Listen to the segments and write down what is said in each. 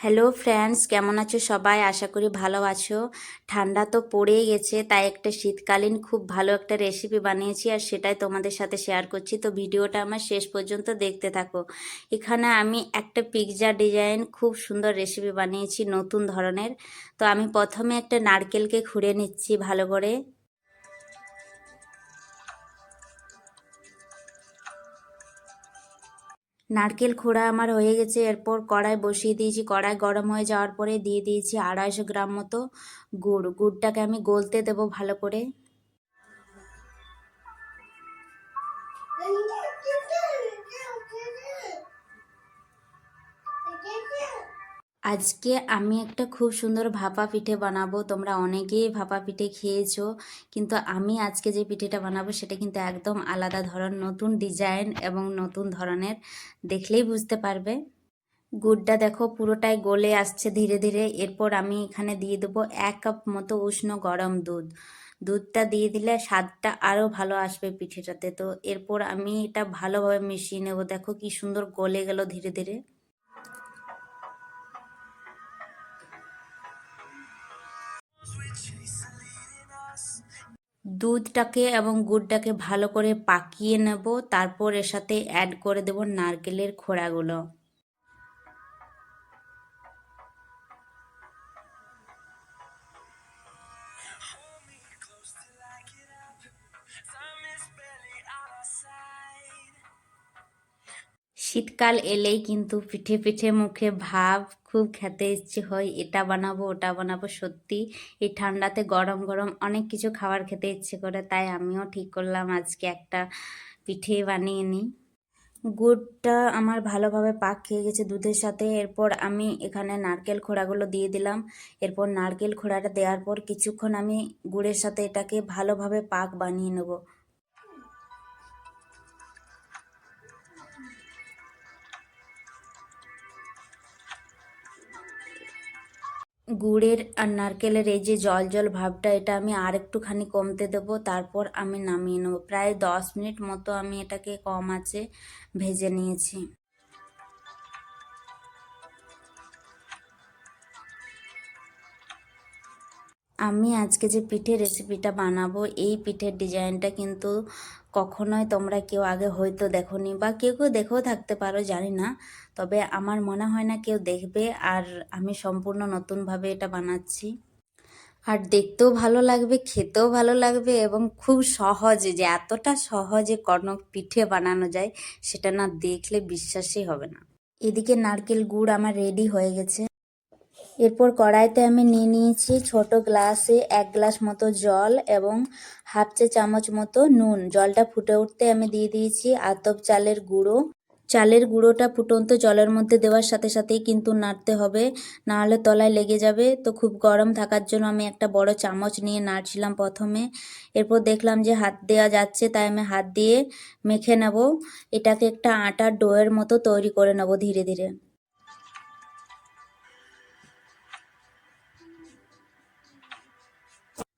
Hello friends কেমন আছো সবাই? আশা করি ভালো আছো। ঠান্ডা তো পড়েই গেছে, তাই একটা শীতকালীন খুব ভালো একটা রেসিপি বানিয়েছি আর সেটাই তোমাদের সাথে শেয়ার করছি। তো ভিডিওটা আমার শেষ পর্যন্ত দেখতে থাকো। এখানে আমি একটা পিৎজা ডিজাইন খুব সুন্দর রেসিপি বানিয়েছি, নতুন ধরনের। তো আমি প্রথমে একটা নারকেলকে খুঁড়ে নিচ্ছি ভালো করে। নারকেল খোড়া আমার হয়ে গেছে। এরপর কড়াই বসিয়ে দিয়েছি। কড়াই গরম হয়ে যাওয়ার পরে দিয়ে দিয়েছি আড়াইশো গ্রাম মতো গুড়। গুড়টাকে আমি গলতে দেবো ভালো করে। আজকে আমি একটা খুব সুন্দর ভাপা পিঠে বানাবো। তোমরা অনেকেই ভাপা পিঠে খেয়েছো, কিন্তু আমি আজকে যে পিঠেটা বানাবো সেটা কিন্তু একদম আলাদা ধরন নতুন ডিজাইন এবং নতুন ধরনের। দেখলেই বুঝতে পারবে। গুড়টা দেখো পুরোটাই গলে আসছে ধীরে ধীরে। এরপর আমি এখানে দিয়ে দেবো এক কাপ মতো উষ্ণ গরম দুধ। দুধটা দিয়ে দিলে স্বাদটা আরও ভালো আসবে পিঠেটাতে। তো এরপর আমি এটা ভালোভাবে মিশিয়ে নেব। দেখো কি সুন্দর গলে গেল ধীরে ধীরে। দুধটাকে এবং গুড়টাকে ভালো করে পাকিয়ে নেব, তারপর এর সাথে অ্যাড করে দেব নারকেলের খোড়াগুলো। শীতকাল এলেই কিন্তু পিঠে পিঠে মুখে ভাব খুব খেতে ইচ্ছে হয়। এটা বানাবো, ওটা বানাবো, সত্যি। এই ঠান্ডাতে গরম গরম অনেক কিছু খাবার খেতে ইচ্ছে করে, তাই আমিও ঠিক করলাম আজকে একটা পিঠে বানিয়ে নিই। গুড়টা আমার ভালোভাবে পাক খেয়ে গেছে দুধের সাথে। এরপর আমি এখানে নারকেল খোড়াগুলো দিয়ে দিলাম। এরপর নারকেল খোড়াটা দেওয়ার পর কিছুক্ষণ আমি গুড়ের সাথে এটাকে ভালোভাবে পাক বানিয়ে নেব। গুড়ের আর নারকেলের এই যে জল জল ভাবটা, এটা আমি আর একটুখানি কমতে দেব, তারপর আমি নামিয়ে নেব। প্রায় দশ মিনিট মতো আমি এটাকে কম আছে ভেজে নিয়েছি। আমি আজকে যে পিঠের রেসিপিটা বানাবো, এই পিঠের ডিজাইনটা কিন্তু কখনোই তোমরা কেউ আগে হয়তো দেখোনি বা কেউ কেউ দেখেও থাকতে পারো, জানি না। তবে আমার মনে হয় না কেউ দেখবে আর আমি সম্পূর্ণ নতুনভাবে এটা বানাচ্ছি। আর দেখতেও ভালো লাগবে, খেতেও ভালো লাগবে এবং খুব সহজে যে এতটা সহজে কনক পিঠে বানানো যায়, সেটা না দেখলে বিশ্বাসই হবে না। এদিকে নারকেল গুড় আমার রেডি হয়ে গেছে। এরপর কড়াইতে আমি নিয়ে নিয়েছি ছোট গ্লাসে এক গ্লাস মতো জল এবং হাফ চা চামচ মতো নুন। জলটা ফুটে উঠতে আমি দিয়ে দিয়েছি আতপ চালের গুঁড়ো। চালের গুঁড়োটা ফুটন্ত জলের মধ্যে দেওয়ার সাথে সাথেই কিন্তু নাড়তে হবে, নাহলে তলায় লেগে যাবে। তো খুব গরম থাকার জন্য আমি একটা বড় চামচ নিয়ে নাড়ছিলাম প্রথমে। এরপর দেখলাম যে হাত দেওয়া যাচ্ছে, তাই আমি হাত দিয়ে মেখে নেব। এটাকে একটা আটার ডোয়ের মতো তৈরি করে নেব ধীরে ধীরে।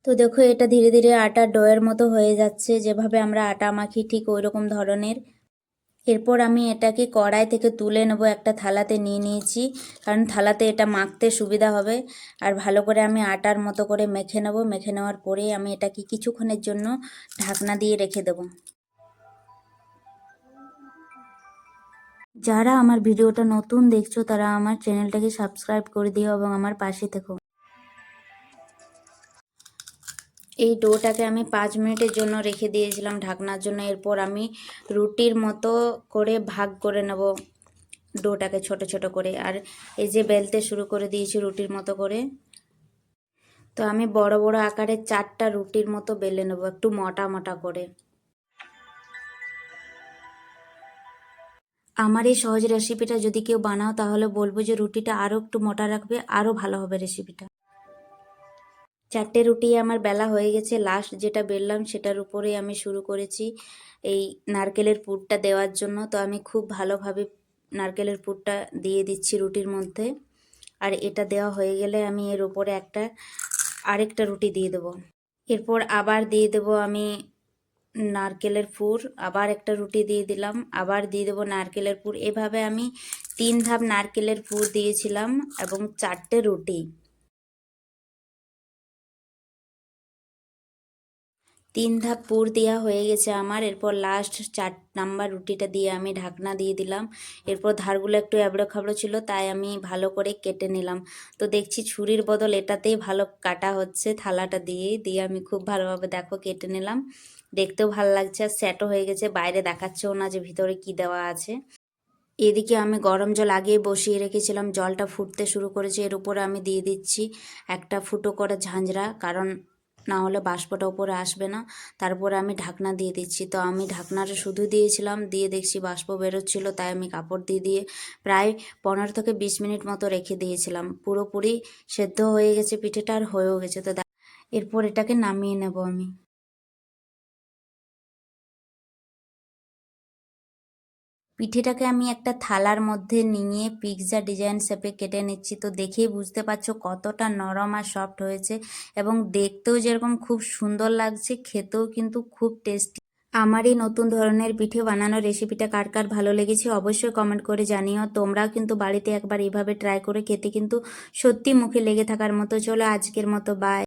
তো দেখো, এটা ধীরে ধীরে আটা ডয়ের মতো হয়ে যাচ্ছে। যেভাবে আমরা আটা মাখি ঠিক ওই রকম ধরনের। এরপর আমি এটাকে কড়াই থেকে তুলে নেব, একটা থালাতে নিয়ে নিয়েছি। কারণ থালাতে এটা মাখতে সুবিধা হবে। আর ভালো করে আমি আটার মতো করে মেখে নেব। মেখে নেওয়ার পরে আমি এটাকে কিছুক্ষণের জন্য ঢাকনা দিয়ে রেখে দেব। যারা আমার ভিডিওটা নতুন দেখছ, তারা আমার চ্যানেলটাকে সাবস্ক্রাইব করে দিও এবং আমার পাশে থেকো। এই ডোটাকে আমি পাঁচ মিনিটের জন্য রেখে দিয়েছিলাম ঢাকনার জন্য। এরপর আমি রুটির মতো করে ভাগ করে নেব ডোটাকে ছোট ছোট করে। আর এই যে বেলতে শুরু করে দিয়েছি রুটির মতো করে। তো আমি বড় বড় আকারে চারটা রুটির মতো বেলে নেব একটু মোটা মোটা করে। আমার এই সহজ রেসিপিটা যদি কেউ বানাও তাহলে বলব যে রুটিটা আরও একটু মোটা রাখবে আরও ভালো হবে রেসিপিটা। চারটে রুটি আমার বেলা হয়ে গেছে। লাস্ট যেটা বেললাম সেটার উপরে আমি শুরু করেছি এই নারকেলের পুরটা দেওয়ার জন্য। তো আমি খুব ভালোভাবে নারকেলের পুরটা দিয়ে দিচ্ছি রুটির মধ্যে। আর এটা দেওয়া হয়ে গেলে আমি এর উপরে একটা, আরেকটা রুটি দিয়ে দেবো। এরপর আবার দিয়ে দেব আমি নারকেলের পুর। আবার একটা রুটি দিয়ে দিলাম। আবার দিয়ে দেবো নারকেলের পুর। এভাবে আমি তিন ধাপ নারকেলের পুর দিয়েছিলাম এবং চারটে রুটি। তিন ধাপ পুর দেওয়া হয়ে গেছে আমার। এরপর লাস্ট চার নাম্বার রুটিটা দিয়ে আমি ঢাকনা দিয়ে দিলাম। এরপর ধারগুলো একটু এবড়ো খাবড়ো ছিল, তাই আমি ভালো করে কেটে নিলাম। তো দেখছি ছুরির বদল এটাতেই ভালো কাটা হচ্ছে থালাটা দিয়ে। দিয়ে আমি খুব ভালোভাবে দেখো কেটে নিলাম। দেখতেও ভালো লাগছে আর স্যাটও হয়ে গেছে। বাইরে দেখাচ্ছেও না যে ভিতরে কি দেওয়া আছে। এদিকে আমি গরম জল আগেই বসিয়ে রেখেছিলাম। জলটা ফুটতে শুরু করেছে। এর উপরে আমি দিয়ে দিচ্ছি একটা ফুটো করে ঝাঁঝরা, কারণ না হলে বাষ্পটা উপরে আসবে না। তারপরে আমি ঢাকনা দিয়ে দিচ্ছি। তো আমি ঢাকনাটা শুধু দিয়েছিলাম, দিয়ে দেখছি বাষ্প বেরোচ্ছিলো, তাই আমি কাপড় দিয়ে দিয়ে প্রায় পনেরো থেকে বিশ মিনিট মতো রেখে দিয়েছিলাম। পুরোপুরি সেদ্ধ হয়ে গেছে, পিঠেটা আর হয়েও গেছে। তো এরপর এটাকে নামিয়ে নেব আমি। পিঠেটাকে আমি একটা থালার মধ্যে নিয়ে পিৎজা ডিজাইন শেপে কেটে নিচ্ছি। তো দেখেই বুঝতে পারছ কতটা নরম আর সফট হয়েছে এবং দেখতেও যেরকম খুব সুন্দর লাগছে, খেতেও কিন্তু খুব টেস্টি আমার এই নতুন ধরনের পিঠে বানানোর রেসিপিটা কার কার ভালো লেগেছে অবশ্যই কমেন্ট করে জানিও। তোমরাও কিন্তু বাড়িতে একবার এইভাবে ট্রাই করে খেতে কিন্তু সত্যি মুখে লেগে থাকার মতো। চলো আজকের মতো বাই